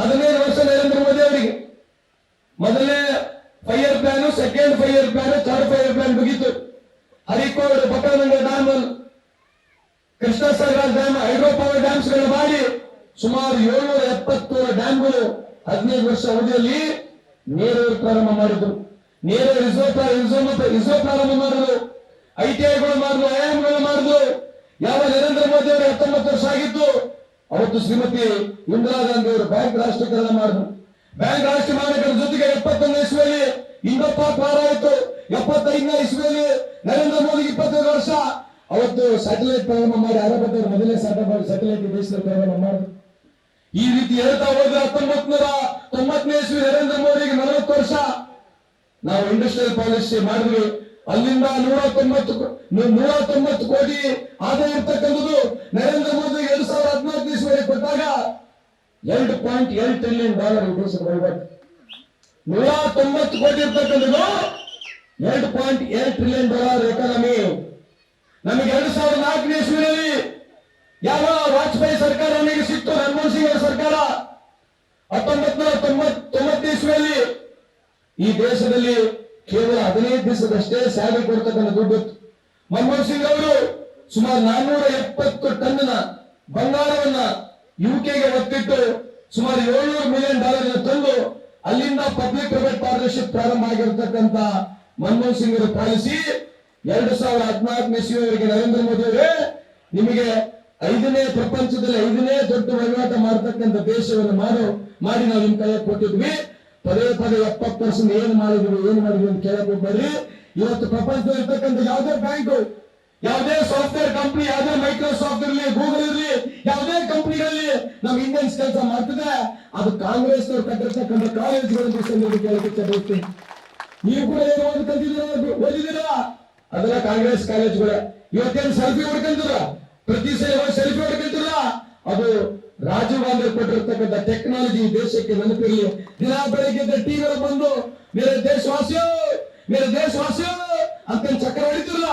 ಹದಿನೈದು ವರ್ಷ ನರೇಂದ್ರ ಮೋದಿ ಅವರಿಗೆ. ಮೊದಲನೇ five year plan second five year plan third five year plan ಮುಗಿತು. ಹರಿಕೋಡ್ ಬಕನಂಗ dam Krishnasagara dam hydro power ಡ್ಯಾಮ್ಸ್ಗಳು ಮಾಡಿ ಸುಮಾರು ಏಳ್ನೂರ ಎಪ್ಪತ್ತೇಳು ಡ್ಯಾಮ್ಗಳು ಹದಿನೈದು ವರ್ಷ ಅವಧಿಯಲ್ಲಿ ನೀರಾವರಿ ಪ್ರಾರಂಭ ಮಾಡಿದ್ರು. ನೀರಾವರಿ ರಿಸೋ ಇಸೋ ಮತ್ತು ರಿಸೋ ಪ್ರಾರಂಭ ಮಾಡಿದ್ರು. ಐಟಿಐಗಳು ಮಾಡಿದ್ರು ಐಎಂಗಳು ಮಾಡಿದ್ರು. ಯಾವ ನರೇಂದ್ರ ಮೋದಿ ಅವರು ಹತ್ತೊಂಬತ್ತು ವರ್ಷ ಆಗಿತ್ತು ಅವತ್ತು ಶ್ರೀಮತಿ ಇಂದಿರಾ ಗಾಂಧಿ ಅವರು ಬ್ಯಾಂಕ್ ರಾಷ್ಟ್ರೀಕರಣ ಮಾಡಿದ್ರು. ಬ್ಯಾಂಕ್ ರಾಷ್ಟ್ರ ಮಾಡಿದ್ರ ಜೊತೆಗೆ ಎಪ್ಪತ್ತೊಂದನೇ ಇಸ್ವಿಯಲ್ಲಿ ಇಂದಪ್ಪ ಪಾರ ಆಯ್ತು ಎಪ್ಪತ್ತೈದನೇ ಇಸ್ವಿಯಲ್ಲಿ ನರೇಂದ್ರ ಮೋದಿ ಇಪ್ಪತ್ತೈದು ವರ್ಷ. ಅವತ್ತು ಸ್ಯಾಟಲೈಟ್ ಪ್ರಾರಂಭ ಮಾಡಿ ಅರಬತ್ತವರು ಮೊದಲನೇ ಸ್ಯಾಟಲೈಟ್ ದೇಶದಲ್ಲಿ ಪ್ರಾರಂಭ ಮಾಡಿದ್ರು. ಈ ರೀತಿ ಹೇಳ್ತಾ ಹೋದ್ರೆ ಹತ್ತೊಂಬತ್ ನೂರ ತೊಂಬತ್ತನೇ ಇಸ್ವಿ ನರೇಂದ್ರ ಮೋದಿಗೆ ನಲವತ್ತು ವರ್ಷ. ನಾವು ಇಂಡಸ್ಟ್ರಿಯಲ್ ಪಾಲಿಸಿ ಮಾಡಿದ್ವಿ. ಅಲ್ಲಿಂದ ನೂರ ತೊಂಬತ್ತು ನೂರ ತೊಂಬತ್ತು ಕೋಟಿ ಆದಾಯ ಇರ್ತಕ್ಕಂಥದ್ದು ನರೇಂದ್ರ ಮೋದಿ ಎರಡ್ ಸಾವಿರದ ಹದಿನಾಲ್ಕು ಇಸ್ವಿಯಲ್ಲಿ ಕೊಟ್ಟಾಗ ಎರಡು ಪಾಯಿಂಟ್ ಎರಡು ಟ್ರಿಲಿಯನ್ ಡಾಲರ್ ದೇಶದ ವಹಿವಾಟು ನೂರ ತೊಂಬತ್ತು ಕೋಟಿ ಇರ್ತಕ್ಕಂಥದ್ದು ಎರಡು ಪಾಯಿಂಟ್ ಎರಡು ಟ್ರಿಲಿಯನ್ ಡಾಲರ್ ಎಕಾನಮಿ ನಮಗೆ ಎರಡು ಸಾವಿರದ ನಾಲ್ಕನೇ ಇಸ್ವಿನಲ್ಲಿ ಯಾವ ವಾಜಪೇಯಿ ಸರ್ಕಾರ ನಮಗೆ ಸಿಕ್ತು? ಮನಮೋಹನ್ ಸಿಂಗ್ ಅವರ ಸರ್ಕಾರ. ಹತ್ತೊಂಬತ್ ನೂರ ತೊಂಬತ್ ತೊಂಬತ್ತನೇ ಇಸ್ವಿಯಲ್ಲಿ ಈ ದೇಶದಲ್ಲಿ ಕೇವಲ ಹದಿನೈದು ದಿವಸದಷ್ಟೇ ಸ್ಯಾಲರಿ ಕೊಡ್ತಕ್ಕಂಥ ದುಡ್ಡು. ಮನಮೋಹನ್ ಸಿಂಗ್ ಅವರು ಸುಮಾರು ನಾನ್ನೂರ ಎಪ್ಪತ್ತು ಟನ್ನ ಬಂಗಾರವನ್ನ ಯುಕೆಗೆ ಒತ್ತಿಟ್ಟು ಸುಮಾರು ಏಳ್ನೂರು ಮಿಲಿಯನ್ ಡಾಲರ್ ತಂದು ಅಲ್ಲಿಂದ ಪಬ್ಲಿಕ್ ಪ್ರೈವೇಟ್ ಪಾರ್ಟ್ನರ್ಶಿಪ್ ಪ್ರಾರಂಭ ಆಗಿರತಕ್ಕಂತ ಮನಮೋಹನ್ ಸಿಂಗ್ ಅವರ ಪಾಲಿಸಿ, ಎರಡು ಸಾವಿರದ ಹದಿನಾಲ್ಕನೇ ಇಸ್ವಿಯವರೆಗೆ ನರೇಂದ್ರ ಮೋದಿ ಅವರೇ ನಿಮಗೆ ಐದನೇ ಪ್ರಪಂಚದಲ್ಲಿ ಐದನೇ ದೊಡ್ಡ ವಹಿವಾಟ ಮಾಡತಕ್ಕಂಥ ದೇಶವನ್ನು ಮಾಡು, ಮಾಡಿ ನಾವು ನಿಮ್ಮ ಕೈ ಕೊಟ್ಟಿದ್ವಿ ಪದೇ ಪದೇ ಎಪ್ಪತ್ತು ಪರ್ಸೆಂಟ್ ಏನ್ ಮಾಡಿದ್ರು ಏನ್ ಮಾಡಿದ್ರು ಅಂತ ಕೇಳಕ್ ಹೋಗ್ಬೇಡ್ರಿ ಇವತ್ತು ಪ್ರಪಂಚದಲ್ಲಿ ಇರ್ತಕ್ಕಂಥ ಯಾವುದೇ ಬ್ಯಾಂಕ್, ಯಾವುದೇ ಸಾಫ್ಟ್ವೇರ್ ಕಂಪ್ನಿ, ಯಾವುದೇ ಮೈಕ್ರೋಸಾಫ್ಟ್ ಇರಲಿ, ಗೂಗಲ್ ಇರಲಿ, ಯಾವುದೇ ಕಂಪ್ನಿಗಳಲ್ಲಿ ನಮ್ ಇಂಡಿಯನ್ಸ್ ಕೆಲಸ ಮಾಡ್ತಿದ್ರೆ, ಅದು ಕಾಂಗ್ರೆಸ್ ನವರು ಕಟ್ಟಿರ್ತಕ್ಕಂಥ ಕಾಲೇಜ್ಗಳನ್ನು ಕೇಳಕ್ಕೆ ಬಯಸ್ತೀನಿ ನೀವು ಕೂಡ ಏನು ಓದ್ ಕಲ್ತಿದ್ದೀರಾ, ಓದಿದ್ದೀರಾ? ಅದೆಲ್ಲ ಕಾಂಗ್ರೆಸ್ ಕಾಲೇಜ್ಗಳ. ಇವತ್ತೇನು ಸೆಲ್ಫಿ ಹೊಡ್ಕೊಂತೀರ ಪ್ರತಿ ಸಲ ಸೆಲ್ಫಿ ಹೊಡ್ಕೊಂತೀರ ಅದು ರಾಜೀವ್ ಗಾಂಧಿ ಕೊಟ್ಟಿರ್ತಕ್ಕಂಥ ಟೆಕ್ನಾಲಜಿ ದೇಶಕ್ಕೆ ನೆನಪಿರಲಿ. ದಿನ ಬೆಳಿಗ್ಗೆ ಟಿವಿಗಳು ಬಂದು, ಮೇರೆ ದೇಶವಾಸಿಯೋ ಮೇರೆ ದೇಶವಾಸಿಯೋ ಅಂತ ಚಕ್ರ ಹೊಡಿತಿಲ್ಲ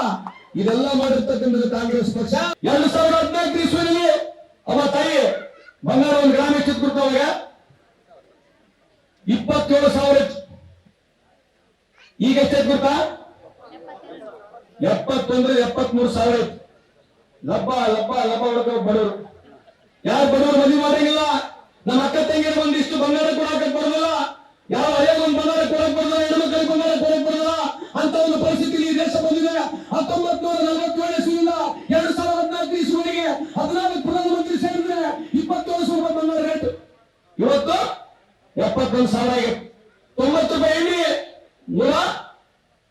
ಇದೆಲ್ಲ ಮಾಡಿರ್ತಕ್ಕಂಥ ಕಾಂಗ್ರೆಸ್ ಪಕ್ಷ. ಎರಡು ಸಾವಿರದ ಹದಿನಾಲ್ಕು ಇಸ್ವಿನಲ್ಲಿ ಅವ ತಾಯಿ ಬಂಗಾರ ಒಂದು ಗ್ರಾಮ ಅವಾಗ ಇಪ್ಪತ್ತೇಳು ಸಾವಿರ. ಈಗ ಎಷ್ಟೈತೆ ಗೊತ್ತಾ? ಎಪ್ಪತ್ತೊಂದ್ರೆ ಎಪ್ಪತ್ಮೂರು ಸಾವಿರ ಲಬ್ಬ ಲಬ್ಬ ಲಬ್ಬ ಹೊಡ್ಕೋ ಬಡವರು. ಯಾರು ಬಡವರು ಮದುವೆ ಮಾಡಿಲ್ಲ? ನಮ್ಮ ಅಕ್ಕ ತಂಗಿಯರು ಒಂದಿಷ್ಟು ಬಂಗಾರ ಕೊಡಕ್ಕೆ ಬರೋದಿಲ್ಲ? ಯಾವ ಹಳೆಯ ಒಂದು ಬಂಗಾರ ಕೊಡಕ್ ಬರೋದಿಲ್ಲ? ಮಕ್ಕಳಿಗೆ ಬಂಗಾರ ಕೊಡಕ್ ಬರೋದಿಲ್ಲ? ಅಂತ ಒಂದು ಪರಿಸ್ಥಿತಿ ಈ ದೇಶ ಬಂದಿದೆ. ಹತ್ತೊಂಬತ್ ನೂರ ನಲವತ್ತೇಳು ಇಸ್ವಿಯಿಂದ ಎರಡು ಸಾವಿರದ ಹದಿನಾಲ್ಕು ಇಸ್ವಿಗೆ ಹದಿನಾಲ್ಕು ಪ್ರಧಾನಮಂತ್ರಿ ಸೇರಿದ್ರೆ ಇಪ್ಪತ್ತೇಳು ಸಾವಿರ ಬಂಗಾರ ರೇಟ್ ಇವತ್ತು ಎಪ್ಪತ್ತೊಂದು ಸಾವಿರ ತೊಂಬತ್ತು ರೂಪಾಯಿ ಎಣ್ಣೆ, ನೂರ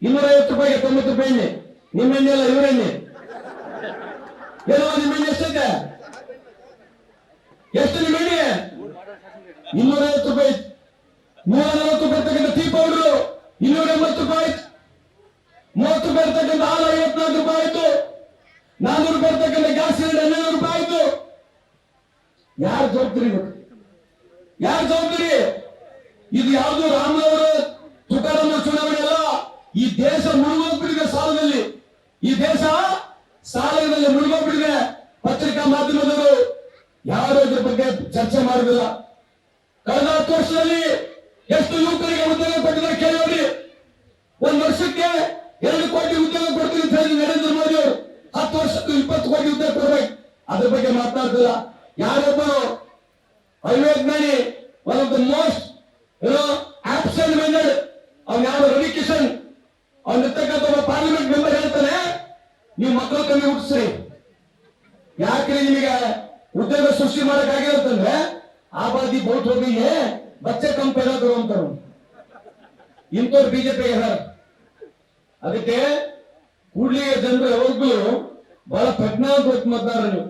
ಇನ್ನೂರ ಐವತ್ತು ರೂಪಾಯಿಗೆ ತೊಂಬತ್ತು ರೂಪಾಯಿ ಎಣ್ಣೆ. ನಿಮ್ಮ ಎಣ್ಣೆ ಅಲ್ಲ ಇವರೆಣ್ಣೆ ಏನೋ ನಿಮ್ಮ ಎಣ್ಣೆ ಎಷ್ಟು ಎಣ್ಣೆ ಇನ್ನೂರ ಐವತ್ತು ರೂಪಾಯಿ. ನೂರ ನಲವತ್ತು ರೂಪಾಯಿ ಇರ್ತಕ್ಕಂಥ ಟೀ ಪೌಡರ್ ಇನ್ನೂರ ಎಂಬತ್ತು ರೂಪಾಯಿ, ಮೂವತ್ತು ರೂಪಾಯಿ ಇರ್ತಕ್ಕಂಥ ಹಾಲು ಐವತ್ನಾಲ್ಕು ರೂಪಾಯಿ ಆಯ್ತು. ನಾನ್ನೂರು ರೂಪಾಯಿ ಇರ್ತಕ್ಕಂಥ ಗ್ಯಾಸ್ ಸಿಲಿಂಡರ್ ಹನ್ನೆರಡು ರೂಪಾಯಿ ಆಯ್ತು. ಯಾರು ಜವಾಬ್ದಾರಿ ಯಾರು ಜವಾಬ್ದಾರಿ? ಇದು ಯಾವುದು ರಾಮನವರು ತುಕಾರಾಮ ಚುನಾವಣೆ ಅಲ್ಲ. ಈ ದೇಶ ಮುಳುಗೋಗ್ಬಿಟ್ಟಿದೆ ಸಾಲದಲ್ಲಿ. ಈ ದೇಶ ಸಾಲದಲ್ಲಿ ಮುಳುಗೋಗ್ಬಿಟ್ಟಿದೆ. ಪತ್ರಿಕಾ ಮಾಧ್ಯಮದವರು ಯಾರು ಇದ್ರ ಬಗ್ಗೆ ಚರ್ಚೆ ಮಾಡುದಿಲ್ಲ ಕಳೆದ ಹತ್ತು ವರ್ಷದಲ್ಲಿ ಎಷ್ಟು ಯುವಕರಿಗೆ ಉದ್ಯೋಗ ಕೊಟ್ಟಿದ್ದಾರೆ ಕೇಳಿ ಒಂದ್ ವರ್ಷಕ್ಕೆ ಎರಡು ಕೋಟಿ ಉದ್ಯೋಗ ಕೊಡ್ತೀವಿ ಅಂತ ಹೇಳಿ ನರೇಂದ್ರ ಮೋದಿ ಅವರು. ಹತ್ತು ವರ್ಷಕ್ಕೆ ಇಪ್ಪತ್ತು ಕೋಟಿ ಉದ್ಯೋಗ ಕೊಡ್ಬೇಕು. ಅದ್ರ ಬಗ್ಗೆ ಮಾತಾಡ್ತಿಲ್ಲ ಯಾರೊಬ್ಬ ಅವಿವೇಜ್ಞಾನಿ ಒನ್ ಆಫ್ ದ ಮೋಸ್ಟ್ ಏನೋ ಆಬ್ಸೆಂಟ್ ಮೆಂಬರ್ ಅವ್ನ ಯಾವ ರವಿ ಕಿಶನ್ ಅವ್ನ ಇರ್ತಕ್ಕಂಥ ಒಬ್ಬ ಪಾರ್ಲಿಮೆಂಟ್ ಮೆಂಬರ್ ಹೇಳ್ತಾನೆ, ನೀವು ಮಕ್ಕಳು ಕಮ್ಮಿ ಹುಟ್ಟಿಸ್ರಿ. ಯಾಕ್ರಿ ನಿಮಗೆ ಉದ್ಯೋಗ ಸೃಷ್ಟಿ ಮಾಡಕ್ಕಾಗಿರುತ್ತಂದ್ರೆ ಆಬಾದಿ ಬಹುತ್ ಹೋಗಿ ಬಚ್ಚೆ ಕರು ಅಂತಾರು ಇಂಥವ್ರು ಬಿಜೆಪಿ ಅದಕ್ಕೆ ಕೂಡ್ಲಿಗೆ ಜನರು ಯಾವಾಗ್ಲೂ ಬಹಳ ಪ್ರಜ್ಞಾವಂತ ಮತದಾರರು